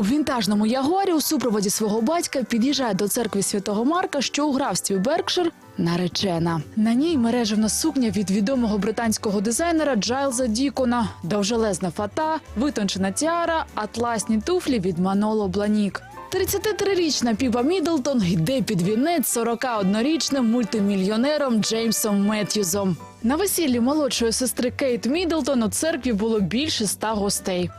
У вінтажному ягуарі у супроводі свого батька під'їжджає до церкви святого Марка, що у графстві Беркшир, наречена. На ній мережевна сукня від відомого британського дизайнера Джайлза Дікона, довжелезна фата, витончена тіара, атласні туфлі від Маноло Бланік. 33-річна Піпа Міддлтон йде під вінець 41-річним мультимільйонером Джеймсом Меттьюзом. На весіллі молодшої сестри Кейт Міддлтон у церкві було більше ста гостей.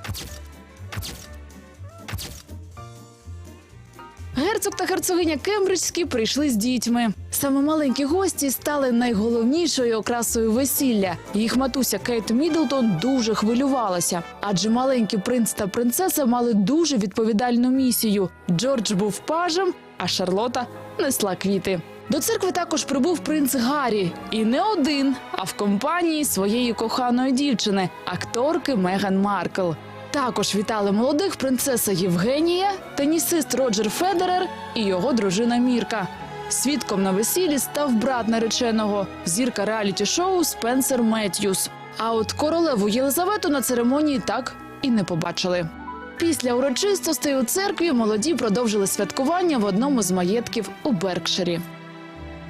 Герцог та герцогиня Кембриджські прийшли з дітьми. Саме маленькі гості стали найголовнішою окрасою весілля. Їх матуся Кейт Міддлтон дуже хвилювалася, адже маленький принц та принцеса мали дуже відповідальну місію. Джордж був пажем, а Шарлота несла квіти. До церкви також прибув принц Гаррі, і не один, а в компанії своєї коханої дівчини, акторки Меган Маркл. Також вітали молодих принцеса Євгенія, тенісист Роджер Федерер і його дружина Мірка. Свідком на весіллі став брат нареченого, зірка реаліті-шоу Спенсер Меттьюс. А от королеву Єлизавету на церемонії так і не побачили. Після урочистостей у церкві молоді продовжили святкування в одному з маєтків у Беркширі.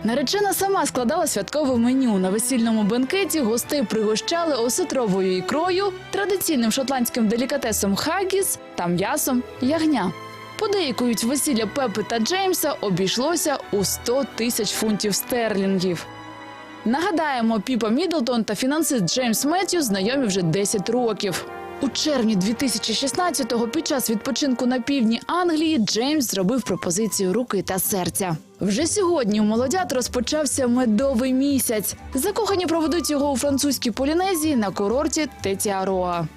Наречена сама складала святкове меню. На весільному бенкеті гостей пригощали осетровою ікрою, традиційним шотландським делікатесом хагіс та м'ясом ягня. Подейкують весілля Пепи та Джеймса обійшлося у 100 тисяч фунтів стерлінгів. Нагадаємо, Піпа Міддлтон та фінансист Джеймс Меттью знайомі вже 10 років. У червні 2016-го під час відпочинку на півдні Англії Джеймс зробив пропозицію руки та серця. Вже сьогодні у молодят розпочався медовий місяць. Закохані проведуть його у французькій Полінезії на курорті Тетіароа.